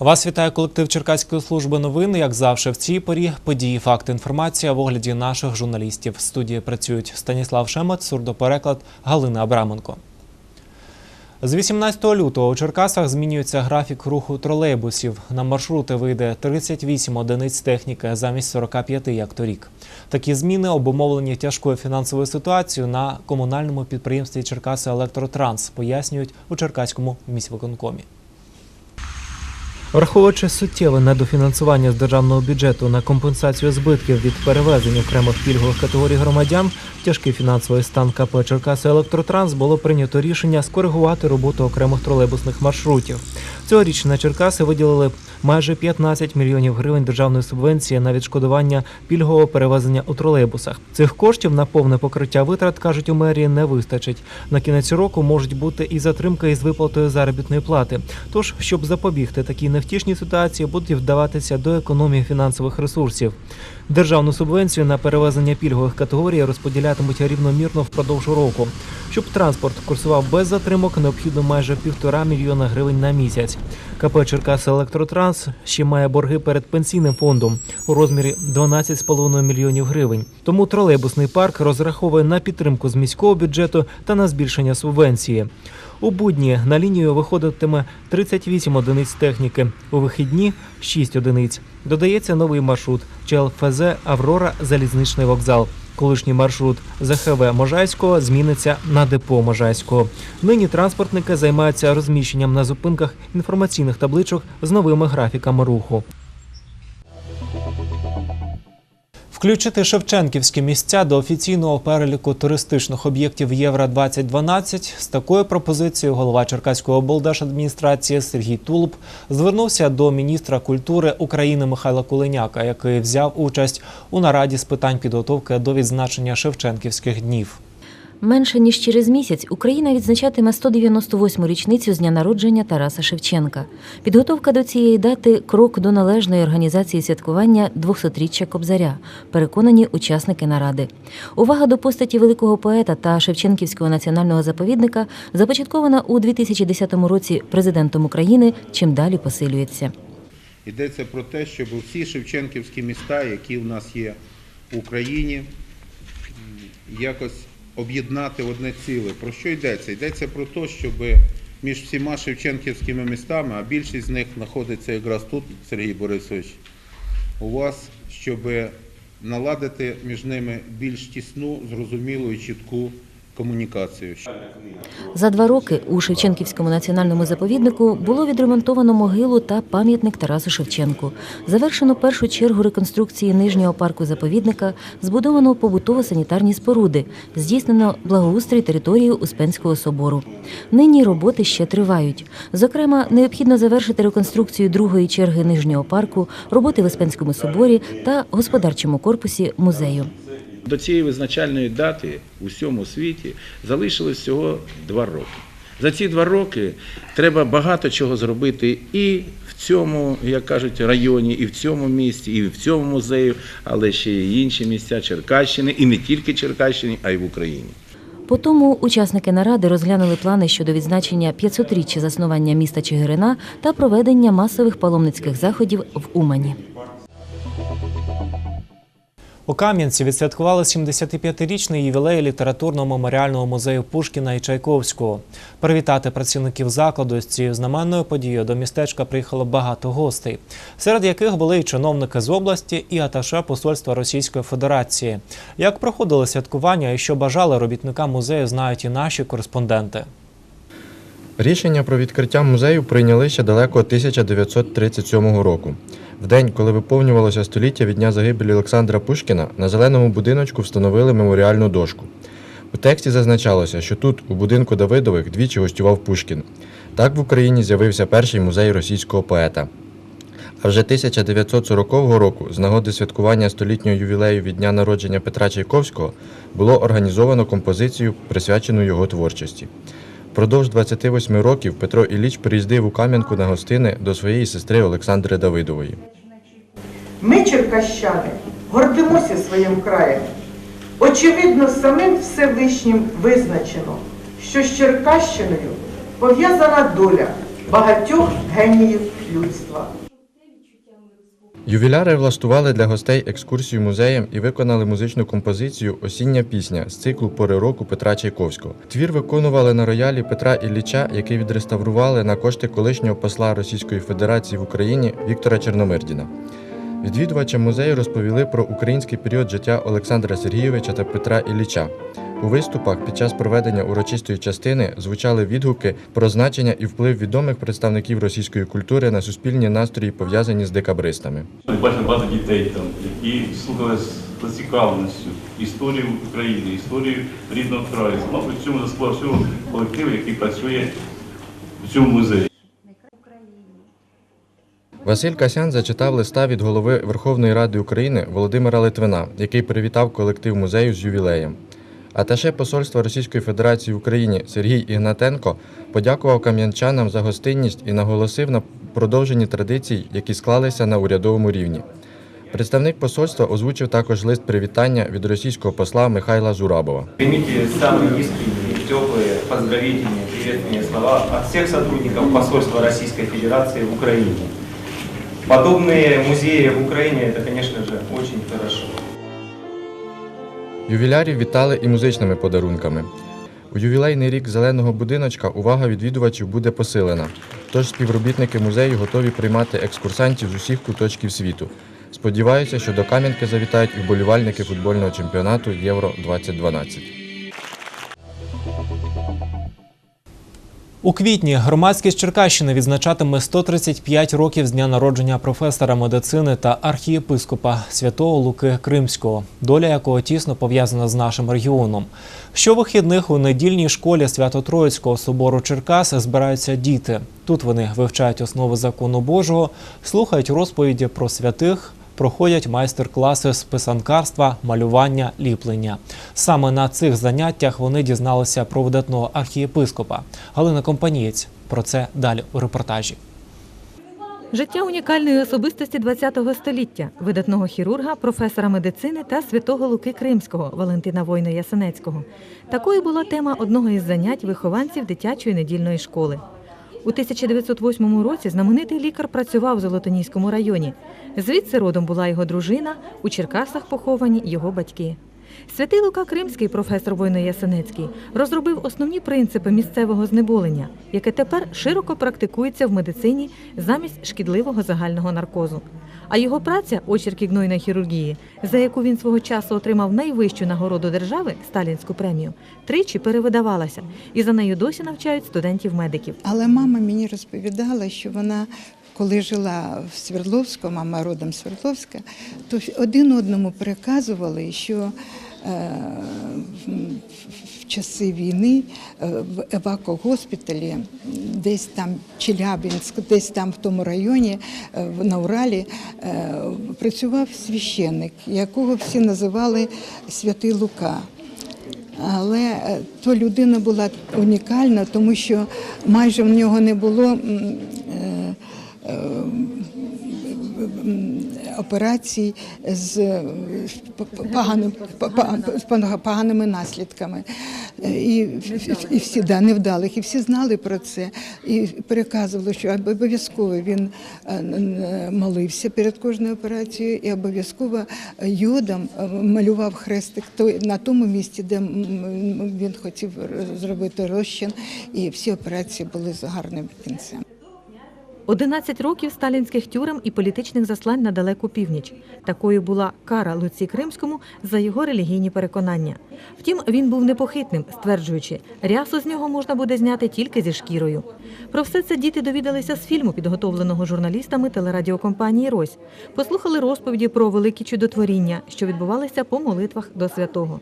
Вас вітає колектив Черкаської служби новин. Як завжди, в цій порі події, факти, інформація в огляді наших журналістів. В студії працюють Станіслав Шемет, сурдопереклад Галина Абраменко. З 18 лютого у Черкасах змінюється графік руху тролейбусів. На маршрути вийде 38 одиниць техніки замість 45, як торік. Такі зміни обумовлені тяжкою фінансовою ситуацією на комунальному підприємстві Черкаси Електротранс, пояснюють у Черкаському міськвиконкомі. Враховуючи суттєве недофінансування з державного бюджету на компенсацію збитків від перевезення окремих пільгових категорій громадян, тяжкий фінансовий стан КП Черкаси Електротранс було прийнято рішення скоригувати роботу окремих тролейбусних маршрутів. Цьогоріч на Черкаси виділили майже 15 мільйонів гривень державної субвенції на відшкодування пільгового перевезення у тролейбусах. Цих коштів на повне покриття витрат кажуть у мерії не вистачить. На кінець року можуть бути і затримка із виплатою заробітної плати. Тож, щоб запобігти такій невтішній ситуації, будуть вдаватися до економії фінансових ресурсів. Державну субвенцію на перевезення пільгових категорій розподілятимуть рівномірно впродовж року. Щоб транспорт курсував без затримок, необхідно майже півтора мільйона гривень на місяць. КП Черкас Електротранс ще має борги перед пенсійним фондом у розмірі 12,5 мільйонів гривень. Тому тролейбусний парк розраховує на підтримку з міського бюджету та на збільшення субвенції. У будні на лінію виходитиме 38 одиниць техніки, у вихідні 6 одиниць. Додається новий маршрут ЧЛФЗ Аврора Залізничний вокзал. Колишній маршрут ЗХВ Можайського зміниться на депо Можайського. Нині транспортники займаються розміщенням на зупинках інформаційних табличок з новими графіками руху. Включити Шевченківські місця до офіційного переліку туристичних об'єктів Євро 2012 з такою пропозицією голова Черкаської облдержадміністрації Сергій Тулуб звернувся до міністра культури України Михайла Кулиняка, який взяв участь у нараді з питань підготовки до відзначення Шевченківських днів. Менше ніж через місяць Україна відзначатиме 198-му річницю з дня народження Тараса Шевченка. Підготовка до цієї дати крок до належної організації святкування 200-річчя Кобзаря, переконані учасники наради. Увага до постаті великого поета та Шевченківського національного заповідника започаткована у 2010 році президентом України. Чим далі посилюється. Йдеться про те, щоб всі Шевченківські міста, які у нас є в Україні, якось об'єднати одне ціле. Про що йдеться? Йдеться про те, щоб між всіма Шевченківськими містами, а більшість з них знаходиться якраз тут, Сергій Борисович, у вас, щоб наладити між ними більш тісну, зрозумілу і чітку комунікацію. За два роки у Шевченківському національному заповіднику було відремонтовано могилу та пам'ятник Тарасу Шевченку. Завершено першу чергу реконструкції нижнього парку заповідника, збудовано побутово-санітарні споруди, здійснено благоустрій території Успенського собору. Нині роботи ще тривають. Зокрема, необхідно завершити реконструкцію другої черги нижнього парку, роботи в Успенському соборі та господарчому корпусі музею. До цієї визначальної дати у всьому світі залишилось всього два роки. За ці два роки треба багато чого зробити і в цьому, як кажуть, районі, і в цьому місті, і в цьому музею, але ще й інші місця Черкащини, і не тільки Черкащини, а й в Україні. По тому учасники наради розглянули плани щодо відзначення 500-річчя заснування міста Чигирина та проведення масових паломницьких заходів в Умані. У Кам'янці відсвяткували 75-річний ювілей літературно-меморіального музею Пушкіна і Чайковського. Привітати працівників закладу з цією знаменною подією до містечка приїхало багато гостей, серед яких були і чиновники з області, і аташе посольства Російської Федерації. Як проходило святкування і що бажали робітникам музею, знають і наші кореспонденти. Рішення про відкриття музею прийняли ще далеко 1937 року. В день, коли виповнювалося століття від дня загибелі Олександра Пушкіна, на зеленому будиночку встановили меморіальну дошку. У тексті зазначалося, що тут, у будинку Давидових, двічі гостював Пушкін. Так в Україні з'явився перший музей російського поета. А вже 1940 року, з нагоди святкування столітнього ювілею від дня народження Петра Чайковського, було організовано композицію, присвячену його творчості. Впродовж 28 років Петро Ілліч приїздив у Кам'янку на гостини до своєї сестри Олександри Давидової. Ми, черкащани, гордимося своїм краєм. Очевидно, самим Всевишнім визначено, що з Черкащиною пов'язана доля багатьох геніїв людства. Ювіляри влаштували для гостей екскурсію музеєм і виконали музичну композицію Осіння пісня з циклу Пори року Петра Чайковського. Твір виконували на роялі Петра Ілліча, який відреставрували на кошти колишнього посла Російської Федерації в Україні Віктора Чорномирдіна. Відвідувачам музею розповіли про український період життя Олександра Сергійовича та Петра Ілліча. У виступах під час проведення урочистої частини звучали відгуки про значення і вплив відомих представників російської культури на суспільні настрої, пов'язані з декабристами. Бачимо багато дітей там, які слухали з зацікавленістю історію України, історію рідного краю. Мабуть, в цьому заслуга всього колективу, який працює в цьому музеї. Василь Касян зачитав листа від голови Верховної Ради України Володимира Литвина, який привітав колектив музею з ювілеєм. Аташе посольства Російської Федерації в Україні Сергій Ігнатенко подякував кам'янчанам за гостинність і наголосив на продовженні традицій, які склалися на урядовому рівні. Представник посольства озвучив також лист привітання від російського посла Михайла Зурабова. Примите самые искренние, теплые поздравительные, приветственные слова от всех сотрудников посольства Российской Федерации в Украине. Подобные музеи в Украине, это, конечно же, очень хорошо. Ювілярів вітали і музичними подарунками. У ювілейний рік зеленого будиночка увага відвідувачів буде посилена. Тож співробітники музею готові приймати екскурсантів з усіх куточків світу. Сподіваюся, що до Кам'янки завітають і вболівальники футбольного чемпіонату Євро 2012. У квітні громадськість Черкащини відзначатиме 135 років з дня народження професора медицини та архієпископа святого Луки Кримського, доля якого тісно пов'язана з нашим регіоном. Щовихідних у недільній школі Свято-Троїцького собору Черкас збираються діти. Тут вони вивчають основи закону Божого, слухають розповіді про святих. Проходять майстер-класи з писанкарства, малювання, ліплення. Саме на цих заняттях вони дізналися про видатного архієпископа. Галина Компанієць. Про це далі у репортажі. Життя унікальної особистості ХХ століття, видатного хірурга, професора медицини та святого Луки Кримського Валентина Война Ясенецького. Такою була тема одного із занять вихованців дитячої недільної школи. У 1908 році знаменитий лікар працював в Золотоніському районі. Звідси родом була його дружина, у Черкасах поховані його батьки. Святий Лука Кримський, професор Войно Ясенецький, розробив основні принципи місцевого знеболення, яке тепер широко практикується в медицині замість шкідливого загального наркозу. А його праця очерки гнойної хірургії, за яку він свого часу отримав найвищу нагороду держави Сталінську премію, тричі перевидавалася, і за нею досі навчають студентів-медиків. Але мама мені розповідала, що вона, коли жила в Свердловську, мама родом Свердловська, то один одному переказували, що в- в часи війни е, в евакогоспіталі, десь там Челябинськ, десь там в тому районі, е, на Уралі, е, працював священник, якого всі називали Святий Лука. Але е, то людина була унікальна, тому що майже в нього не було е, е, операцій з е, поганим, поганими наслідками. І, і всі да, невдалих, і всі знали про це. І переказували, що обов'язково він е, молився перед кожною операцією і обов'язково йодом е, малював хрестик на тому місці, де він хотів зробити розчин, і всі операції були з гарним кінцем. 11 років сталінських тюрем і політичних заслань на далеку північ. Такою була кара Луці Кримському за його релігійні переконання. Втім, він був непохитним, стверджуючи, рясу з нього можна буде зняти тільки зі шкірою. Про все це діти довідалися з фільму, підготовленого журналістами телерадіокомпанії Рось. Послухали розповіді про великі чудотворіння, що відбувалися по молитвах до святого.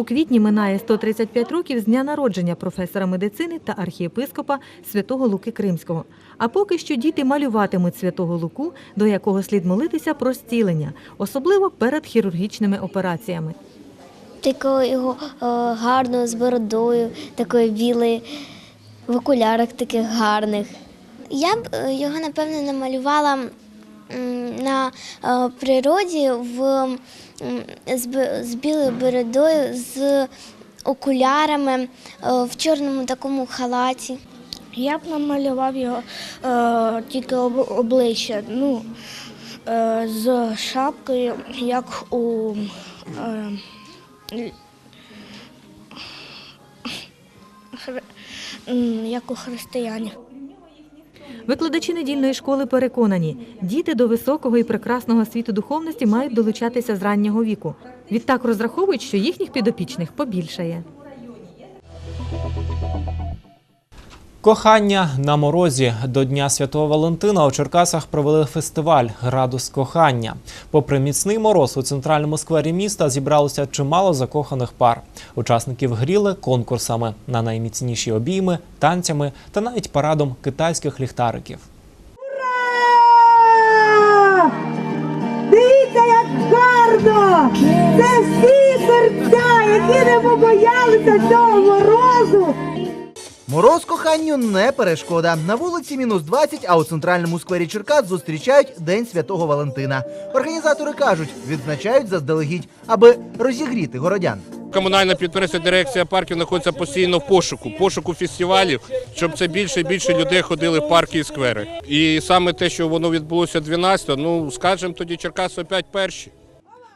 У квітні минає 135 років з дня народження професора медицини та архієпископа святого Луки Кримського. А поки що діти малюватимуть святого Луку, до якого слід молитися про зцілення, особливо перед хірургічними операціями. Такого його е, гарного з бородою, такої білої, в окулярах таких гарних. Я б е, його, напевно, намалювала на е, природі в, з, білою бородою, з окулярами, е, в чорному такому халаті. Я б намалював його е, тільки обличчя, ну, е, з шапкою, як у, е, як у християнів. Викладачі недільної школи переконані, діти до високого і прекрасного світу духовності мають долучатися з раннього віку. Відтак розраховують, що їхніх підопічних побільшає. Кохання на морозі до Дня Святого Валентина у Черкасах провели фестиваль Градус кохання. Попри міцний мороз у центральному сквері міста зібралося чимало закоханих пар. Учасників гріли конкурсами на найміцніші обійми, танцями та навіть парадом китайських ліхтариків. Дивіться, як гарно! Це всі серця, які не побоялися цього морозу. Мороз коханню не перешкода. На вулиці мінус 20, а у центральному сквері Черкас зустрічають День Святого Валентина. Організатори кажуть, відзначають заздалегідь, аби розігріти городян. Комунальна підприємство дирекція парків знаходиться постійно в пошуку, пошуку фестивалів, щоб це більше і більше людей ходили в парки і сквери. І саме те, що воно відбулося 12, ну скажемо тоді Черкаси опять перші.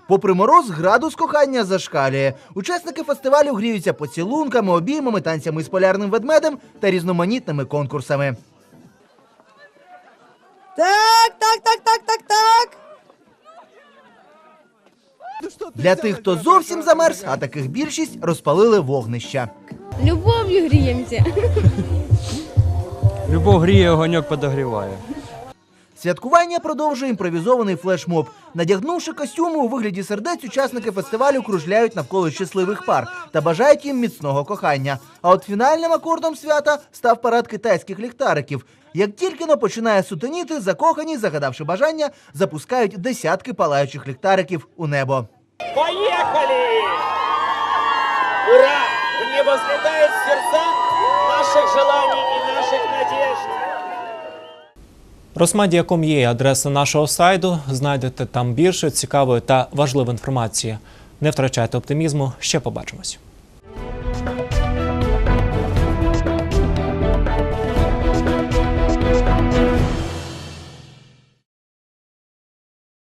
Попри мороз, градус кохання зашкалює. Учасники фестивалю гріються поцілунками, обіймами, танцями з полярним ведмедем та різноманітними конкурсами. Так, так, так, так, так, так. Для тих, хто зовсім замерз, а таких більшість розпалили вогнища. Любов'ю гріємося. Любов гріє, огоньок подогріває. Святкування продовжує імпровізований флешмоб. Надягнувши костюми у вигляді сердець, учасники фестивалю кружляють навколо щасливих пар та бажають їм міцного кохання. А от фінальним акордом свята став парад китайських ліхтариків. Як тільки но починає сутеніти, закохані, загадавши бажання, запускають десятки палаючих ліхтариків у небо. Поехали! Ура! В небо взлетают сердца наших желаний и наших надежд. Росмедіа.ком є адреса нашого сайту. Знайдете там більше цікавої та важливої інформації. Не втрачайте оптимізму. Ще побачимось.